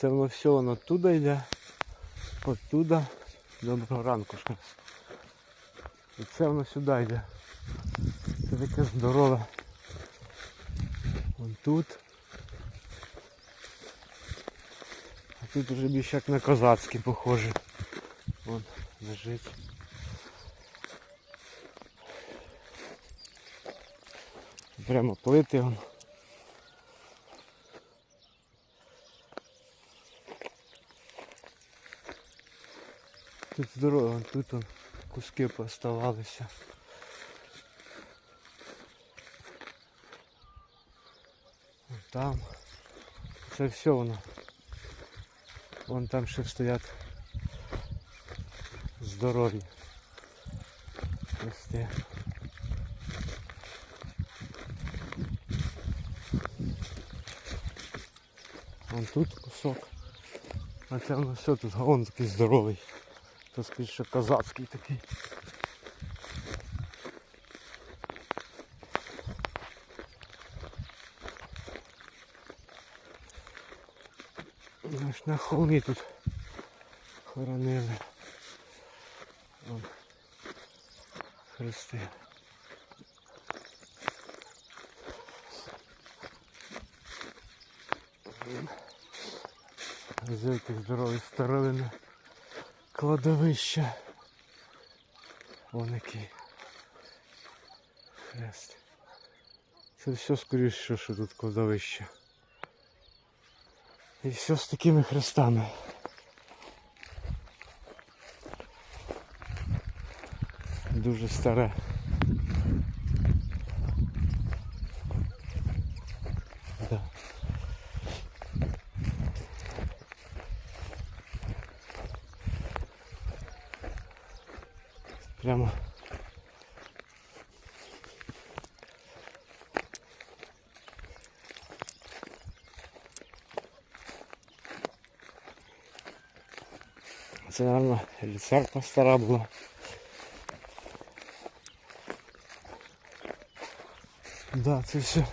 Це воно все воно туди йде, оттуда. Доброго ранку. І це воно сюди йде. Це таке здорове. Вон тут. А тут вже більше як на козацькі похоже. Вон лежить. Прямо плити вон. Тут здорово, тут вон куски поставалися. Вон Там. Це все воно. Вон там ще стоять здорові. Хрести. Вон тут кусок. А це воно все тут, а вон такий здоровий. Це скоріше козацький такий. Аж на холмі тут хоронили. Вон. Хрести. Зайки здорові старовини. Кладовище. Вон який. Хрест. Це все скоріше, що тут кладовище. І все з такими хрестами. Дуже старе. Прямо. Це, или церква стара була. Да, це все.